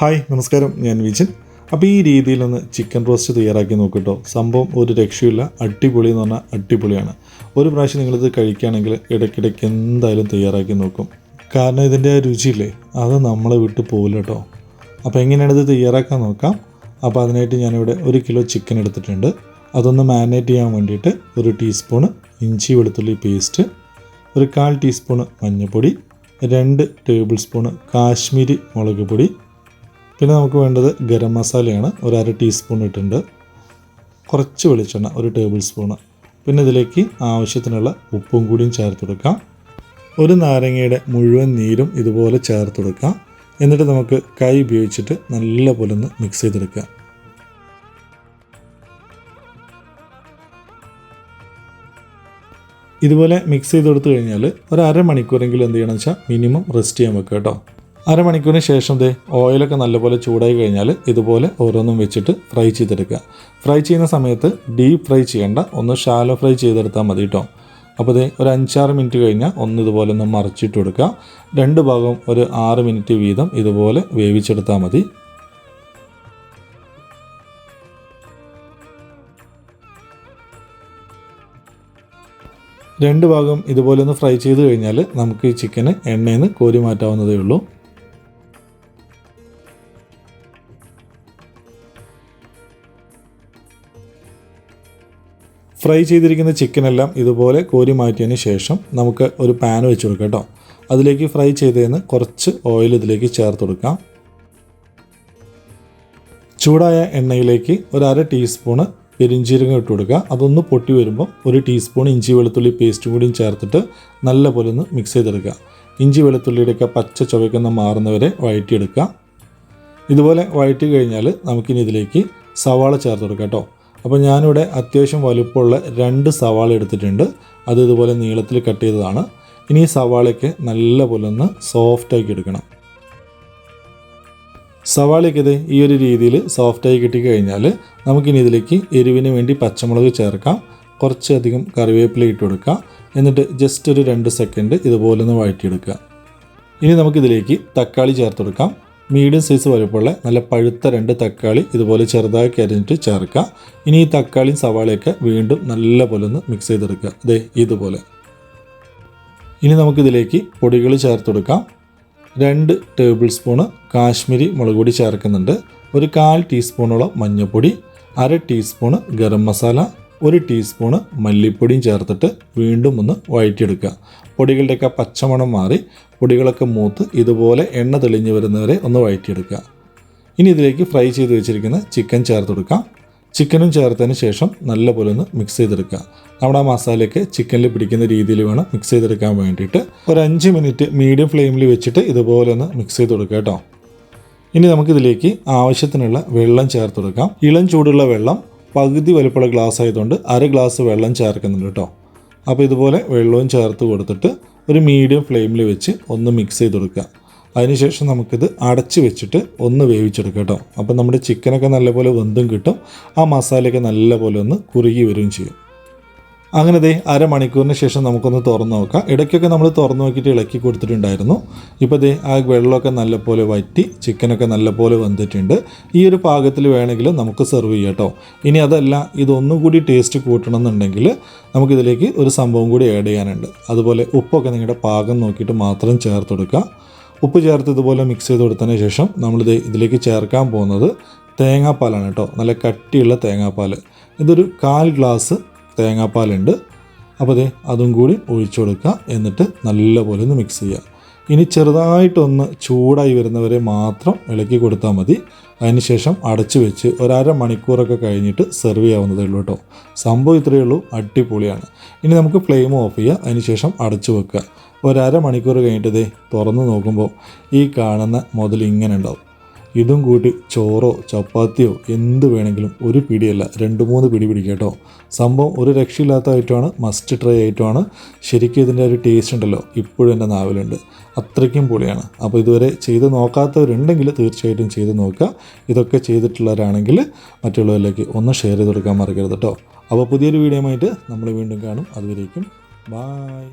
Hi നമസ്കാരം. ഞാൻ വിജിൻ. അപ്പോൾ ഈ രീതിയിലൊന്ന് ചിക്കൻ റോസ്റ്റ് തയ്യാറാക്കി നോക്കിട്ടോ. സംഭവം ഒരു രക്ഷയില്ല അടിപൊളി എന്ന് പറഞ്ഞാൽ അടിപൊളിയാണ്. ഒരു പ്രാവശ്യം നിങ്ങളിത് കഴിക്കുകയാണെങ്കിൽ ഇടയ്ക്കിടയ്ക്ക് എന്തായാലും തയ്യാറാക്കി നോക്കും. കാരണം ഇതിന്റെ രുചിയില്ലേ? അത് നമ്മളെ വിട്ട് പോകില്ല കേട്ടോ അപ്പോൾ എങ്ങനെയാണ് ഇത് തയ്യാറാക്കാൻ നോക്കാം. അപ്പോൾ അതിനായിട്ട് ഞാനിവിടെ ഒരു കിലോ ചിക്കൻ എടുത്തിട്ടുണ്ട്. അതൊന്ന് മാരിനേറ്റ് ചെയ്യാൻ വേണ്ടിയിട്ട് ഒരു ടീസ്പൂണ് ഇഞ്ചി വെളുത്തുള്ളി പേസ്റ്റ് ഒരു കാൽ ടീസ്പൂണ് മഞ്ഞൾപ്പൊടി രണ്ട് ടേബിൾ സ്പൂണ് കാശ്മീരി മുളക് പൊടി പിന്നെ നമുക്ക് വേണ്ടത് ഗരം മസാലയാണ്. ഒരു അര ടീസ്പൂൺ ഇട്ടിട്ടുണ്ട്. കുറച്ച് വെളിച്ചെണ്ണ ഒരു ടേബിൾ സ്പൂണ് പിന്നെ ഇതിലേക്ക് ആവശ്യത്തിനുള്ള ഉപ്പും കൂടിയും ചേർത്ത് കൊടുക്കാം. ഒരു നാരങ്ങയുടെ മുഴുവൻ നീരും ഇതുപോലെ ചേർത്ത് കൊടുക്കാം. എന്നിട്ട് നമുക്ക് കൈ ഉപയോഗിച്ചിട്ട് നല്ലപോലെ ഒന്ന് മിക്സ് ചെയ്തെടുക്കാം. ഇതുപോലെ മിക്സ് ചെയ്ത് കൊടുത്തു കഴിഞ്ഞാൽ ഒരു അരമണിക്കൂറെങ്കിലും എന്ത് ചെയ്യണം വെച്ചാൽ മിനിമം റെസ്റ്റ് ചെയ്യാൻ വെക്കുക കേട്ടോ. അരമണിക്കൂറിന് ശേഷം ദേ ഓയിലൊക്കെ നല്ലപോലെ ചൂടായി കഴിഞ്ഞാൽ ഇതുപോലെ ഓരോന്നും വെച്ചിട്ട് ഫ്രൈ ചെയ്തെടുക്കുക. ഫ്രൈ ചെയ്യുന്ന സമയത്ത് ഡീപ്പ് ഫ്രൈ ചെയ്യേണ്ട ഒന്ന് ഷാലോ ഫ്രൈ ചെയ്തെടുത്താൽ മതി കേട്ടോ അപ്പോൾ ദേ ഒരു അഞ്ചാറ് മിനിറ്റ് കഴിഞ്ഞാൽ ഒന്ന് ഇതുപോലെ ഒന്ന് മറിച്ചിട്ട് കൊടുക്കുക. രണ്ട് ഭാഗവും ഒരു ആറ് മിനിറ്റ് വീതം ഇതുപോലെ വേവിച്ചെടുത്താൽ മതി. രണ്ട് ഭാഗം ഇതുപോലെ ഒന്ന് ഫ്രൈ ചെയ്ത് കഴിഞ്ഞാൽ നമുക്ക് ഈ ചിക്കന് എണ്ണയിൽ നിന്ന് കോരി മാറ്റാവുന്നതേ ഉള്ളൂ. ഫ്രൈ ചെയ്തിരിക്കുന്ന ചിക്കനെല്ലാം ഇതുപോലെ കോരി മാറ്റിയതിന് ശേഷം നമുക്ക് ഒരു പാൻ വെച്ച് കൊടുക്കാം കേട്ടോ. അതിലേക്ക് ഫ്രൈ ചെയ്തതിന് കുറച്ച് ഓയിൽ ഇതിലേക്ക് ചേർത്ത് കൊടുക്കാം. ചൂടായ എണ്ണയിലേക്ക് ഒരു അര ടീസ്പൂണ് പെരിഞ്ചീരകം ഇട്ട് കൊടുക്കുക. അതൊന്ന് പൊട്ടി വരുമ്പോൾ ഒരു ടീസ്പൂൺ ഇഞ്ചി വെളുത്തുള്ളി പേസ്റ്റും കൂടിയും ചേർത്തിട്ട് നല്ല പോലെ ഒന്ന് മിക്സ് ചെയ്തെടുക്കുക. ഇഞ്ചി വെളുത്തുള്ളിയുടെയൊക്കെ പച്ച ചുവയ്ക്കുന്ന മാറുന്നവരെ വഴറ്റിയെടുക്കുക. ഇതുപോലെ വഴറ്റി കഴിഞ്ഞാൽ നമുക്കിനി ഇതിലേക്ക് സവാള ചേർത്ത് കൊടുക്കാം കേട്ടോ. അപ്പോൾ ഞാനിവിടെ അത്യാവശ്യം വലുപ്പമുള്ള രണ്ട് സവാള എടുത്തിട്ടുണ്ട്. അത് ഇതുപോലെ നീളത്തിൽ കട്ട് ചെയ്തതാണ്. ഇനി ഈ സവാളയ്ക്ക് നല്ല പോലെ ഒന്ന് സോഫ്റ്റാക്കി എടുക്കണം. സവാളയ്ക്ക് ഇത് ഈ ഒരു രീതിയിൽ സോഫ്റ്റായി കിട്ടിക്കഴിഞ്ഞാൽ നമുക്കിനി ഇതിലേക്ക് എരിവിന് വേണ്ടി പച്ചമുളക് ചേർക്കാം. കുറച്ചധികം കറിവേപ്പില ഇട്ട് കൊടുക്കുക എന്നിട്ട് ജസ്റ്റ് ഒരു രണ്ട് സെക്കൻഡ് ഇതുപോലെ ഒന്ന് വഴറ്റിയെടുക്കുക. ഇനി നമുക്കിതിലേക്ക് തക്കാളി ചേർത്ത് കൊടുക്കാം മീഡിയം സൈസ് വലുപ്പമുള്ള നല്ല പഴുത്ത രണ്ട് തക്കാളി ഇതുപോലെ ചെറുതായി അരിഞ്ഞിട്ട് ചേർക്കുക. ഇനി ഈ തക്കാളിയും സവാളയൊക്കെ വീണ്ടും നല്ല പോലെ ഒന്ന് മിക്സ് ചെയ്തെടുക്കുക. അതെ ഇതുപോലെ. ഇനി നമുക്കിതിലേക്ക് പൊടികൾ ചേർത്ത് കൊടുക്കാം. രണ്ട് ടേബിൾ സ്പൂണ് കാശ്മീരി മുളക് പൊടി ചേർക്കുന്നുണ്ട്. ഒരു കാൽ ടീസ്പൂണോളം മഞ്ഞൾപ്പൊടി അര ടീസ്പൂണ് ഗരം മസാല ഒരു ടീസ്പൂണ് മല്ലിപ്പൊടിയും ചേർത്തിട്ട് വീണ്ടും ഒന്ന് വഴറ്റിയെടുക്കുക. പൊടികളുടെയൊക്കെ പച്ചമണം മാറി പൊടികളൊക്കെ മൂത്ത് ഇതുപോലെ എണ്ണ തെളിഞ്ഞ് വരുന്നവരെ ഒന്ന് വഴറ്റിയെടുക്കുക. ഇനി ഇതിലേക്ക് ഫ്രൈ ചെയ്ത് വെച്ചിരിക്കുന്ന ചിക്കൻ ചേർത്ത് കൊടുക്കാം. ചിക്കനും ചേർത്തതിന് ശേഷം നല്ലപോലെ ഒന്ന് മിക്സ് ചെയ്തെടുക്കുക. നമ്മുടെ ആ മസാലയൊക്കെ ചിക്കനിൽ പിടിക്കുന്ന രീതിയിൽ വേണം മിക്സ് ചെയ്തെടുക്കാൻ വേണ്ടിയിട്ട്. ഒരു അഞ്ച് മിനിറ്റ് മീഡിയം ഫ്ലെയിമിൽ വെച്ചിട്ട് ഇതുപോലെ ഒന്ന് മിക്സ് ചെയ്ത് കൊടുക്കുക കേട്ടോ. ഇനി നമുക്കിതിലേക്ക് ആവശ്യത്തിനുള്ള വെള്ളം ചേർത്ത് കൊടുക്കാം. ഇളം ചൂടുള്ള വെള്ളം പകുതി വലുപ്പമുള്ള ഗ്ലാസ് ആയതുകൊണ്ട് അര ഗ്ലാസ് വെള്ളം ചേർക്കുന്നുണ്ട് കേട്ടോ. അപ്പോൾ ഇതുപോലെ വെള്ളവും ചേർത്ത് കൊടുത്തിട്ട് ഒരു മീഡിയം ഫ്ലെയിമിൽ വെച്ച് ഒന്ന് മിക്സ് ചെയ്ത് കൊടുക്കുക. അതിനുശേഷം നമുക്കിത് അടച്ച് വെച്ചിട്ട് ഒന്ന് വേവിച്ചെടുക്കാം കേട്ടോ. അപ്പോൾ നമ്മുടെ ചിക്കനൊക്കെ നല്ലപോലെ വെന്തും കിട്ടും. ആ മസാലയൊക്കെ നല്ലപോലെ ഒന്ന് കുറുകി വരികയും ചെയ്യും. അങ്ങനെ ദേ അരമണിക്കൂറിന് ശേഷം നമുക്കൊന്ന് തുറന്നു നോക്കാം. ഇടയ്ക്കൊക്കെ നമ്മൾ തുറന്നു നോക്കിയിട്ട് ഇളക്കി കൊടുത്തിട്ടുണ്ടായിരുന്നു. ഇപ്പോൾ ദേ ആ വെള്ളമൊക്കെ നല്ലപോലെ വറ്റി ചിക്കനൊക്കെ നല്ലപോലെ വന്നിട്ടുണ്ട്. ഈ ഒരു പാകത്തിൽ വേണമെങ്കിൽ നമുക്ക് സെർവ് ചെയ്യാം കേട്ടോ ഇനി അതല്ല ഇതൊന്നും കൂടി ടേസ്റ്റ് കൂട്ടണം എന്നുണ്ടെങ്കിൽ നമുക്കിതിലേക്ക് ഒരു സംഭവം കൂടി ആഡ് ചെയ്യാനുണ്ട്. അതുപോലെ ഉപ്പൊക്കെ നിങ്ങളുടെ പാകം നോക്കിയിട്ട് മാത്രം ചേർത്ത് കൊടുക്കുക. ഉപ്പ് ചേർത്ത് ഇതുപോലെ മിക്സ് ചെയ്ത് കൊടുത്തതിന് ശേഷം നമ്മളിത് ഇതിലേക്ക് ചേർക്കാൻ പോകുന്നത് തേങ്ങാപ്പാലാണ് കേട്ടോ നല്ല കട്ടിയുള്ള തേങ്ങാപ്പാൽ ഇതൊരു കാൽ ഗ്ലാസ് തേങ്ങാപ്പാലുണ്ട്. അപ്പോൾ അതെ അതും കൂടി ഒഴിച്ചു കൊടുക്കുക. എന്നിട്ട് നല്ലപോലെ ഒന്ന് മിക്സ് ചെയ്യുക. ഇനി ചെറുതായിട്ടൊന്ന് ചൂടായി വരുന്നവരെ മാത്രം ഇളക്കി കൊടുത്താൽ മതി. അതിനുശേഷം അടച്ചു വെച്ച് ഒരര മണിക്കൂറൊക്കെ കഴിഞ്ഞിട്ട് സെർവ് ചെയ്യാവുന്നതേ ഉള്ളൂ കേട്ടോ. സംഭവം ഇത്രയേ ഉള്ളൂ. അടിപൊളിയാണ്. ഇനി നമുക്ക് ഫ്ലെയിം ഓഫ് ചെയ്യുക. അതിനുശേഷം അടച്ചു വെക്കുക. ഒരര മണിക്കൂർ കഴിഞ്ഞിട്ട് ഇതേ തുറന്ന് നോക്കുമ്പോൾ ഈ കാണുന്ന മുതൽ ഇങ്ങനെ ഉണ്ടാവും. ഇതും കൂട്ടി ചോറോ ചപ്പാത്തിയോ എന്ത് വേണമെങ്കിലും ഒരു പിടിയല്ല. രണ്ട് മൂന്ന് പിടി പിടിക്കട്ടോ കേട്ടോ. സംഭവം ഒരു രക്ഷയില്ലാത്ത ഐറ്റമാണ് മസ്റ്റ് ട്രൈ ഐറ്റമാണ് ശരിക്കും ഇതിന്റെ ഒരു ടേസ്റ്റ് ഉണ്ടല്ലോ. ഇപ്പോഴും എന്റെ നാവിലുണ്ട്. അത്രയ്ക്കും പൊളിയാണ്. അപ്പോൾ ഇതുവരെ ചെയ്ത് നോക്കാത്തവരുണ്ടെങ്കിൽ തീർച്ചയായിട്ടും ചെയ്ത് നോക്കുക. ഇതൊക്കെ ചെയ്തിട്ടുള്ളവരാണെങ്കിൽ മറ്റുള്ളവരിലേക്ക് ഒന്ന് ഷെയർ ചെയ്ത് കൊടുക്കാൻ മറക്കരുത് കേട്ടോ. അപ്പോൾ പുതിയൊരു വീഡിയോ ആയിട്ട് നമ്മൾ വീണ്ടും കാണും. അതുവരേക്കും ബായ്